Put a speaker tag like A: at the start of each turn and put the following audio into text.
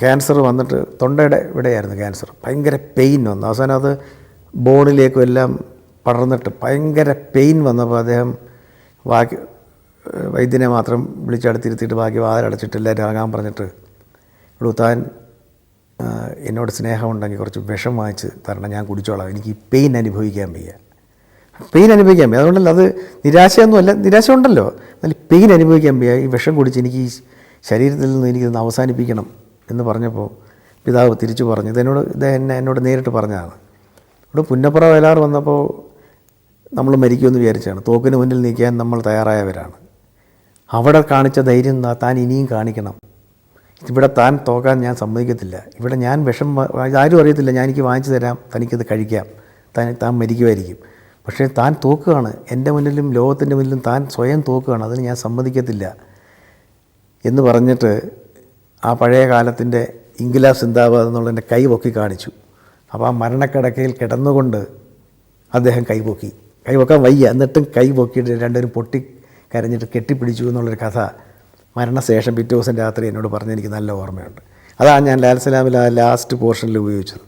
A: Cancer വന്നിട്ട് തൊണ്ടയുടെ ഇവിടെയായിരുന്നു ക്യാൻസർ. ഭയങ്കര പെയിൻ വന്നു. അവസാനം അത് ബോണിലേക്കും എല്ലാം പടർന്നിട്ട് ഭയങ്കര പെയിൻ വന്നപ്പോൾ അദ്ദേഹം ബാക്കി വൈദ്യനെ മാത്രം വിളിച്ചടുത്തിരുത്തിയിട്ട് ബാക്കി വാതിലടച്ചിട്ട് എല്ലാവരും ഇറങ്ങാൻ പറഞ്ഞിട്ട് ഇവിടെ താൻ എന്നോട് സ്നേഹമുണ്ടെങ്കിൽ കുറച്ച് വിഷം വാങ്ങിച്ച് തരണം ഞാൻ കുടിച്ചോളാം. എനിക്ക് ഈ പെയിൻ അനുഭവിക്കാൻ വയ്യ. പെയിൻ അനുഭവിക്കാൻ വയ്യ. അതുകൊണ്ടല്ല അത് നിരാശയൊന്നുമല്ല നിരാശ ഉണ്ടല്ലോ. അതിൽ പെയിൻ അനുഭവിക്കാൻ വയ്യ. ഈ വിഷം കുടിച്ച് എനിക്ക് ഈ ശരീരത്തിൽ നിന്ന് എനിക്കിതൊന്ന് അവസാനിപ്പിക്കണം. എന്ന് പറഞ്ഞപ്പോൾ പിതാവ് തിരിച്ചു പറഞ്ഞു ഇതെന്നോട് ഇത് എന്നെ എന്നോട് നേരിട്ട് പറഞ്ഞതാണ്. ഇവിടെ പുന്നപ്പുറ വയലാർ വന്നപ്പോൾ നമ്മൾ മരിക്കുമെന്ന് വിചാരിച്ചാണ്. തോക്കിന് മുന്നിൽ നിൽക്കാൻ നമ്മൾ തയ്യാറായവരാണ്. അവിടെ കാണിച്ച ധൈര്യം താൻ ഇനിയും കാണിക്കണം. ഇവിടെ താൻ തോക്കാൻ ഞാൻ സമ്മതിക്കത്തില്ല. ഇവിടെ ഞാൻ വിഷം ആരും അറിയത്തില്ല. ഞാൻ എനിക്ക് വാങ്ങിച്ചു തരാം. തനിക്കത് കഴിക്കാം. താൻ താൻ മരിക്കുമായിരിക്കും. പക്ഷേ താൻ തോക്കുകയാണ്. എന്റെ മുന്നിലും ലോകത്തിന്റെ മുന്നിലും താൻ സ്വയം തോക്കുകയാണ്. അതിന് ഞാൻ സമ്മതിക്കത്തില്ല എന്ന് പറഞ്ഞിട്ട് ആ പഴയ കാലത്തിന്റെ ഇംഗ്ലാസ് സിന്ദാബാദ് എന്നുള്ളതിന്റെ കൈ പൊക്കി കാണിച്ചു. അപ്പോൾ ആ മരണക്കിടക്കയിൽ കിടന്നുകൊണ്ട് അദ്ദേഹം കൈപൊക്കി കൈവൊക്കാൻ കൈ പൊക്കാൻ വയ്യ. എന്നിട്ടും കൈ പൊക്കിയിട്ട് രണ്ടുപേരും പൊട്ടി കരഞ്ഞിട്ട് കെട്ടിപ്പിടിച്ചു എന്നുള്ളൊരു കഥ മരണശേഷം പിറ്റേ ദിവസം രാത്രി എന്നോട് പറഞ്ഞ് എനിക്ക് നല്ല ഓർമ്മയുണ്ട്. അതാണ് ഞാൻ ലാൽസലാമിൽ ആ ലാസ്റ്റ് പോർഷനിൽ ഉപയോഗിച്ചത്.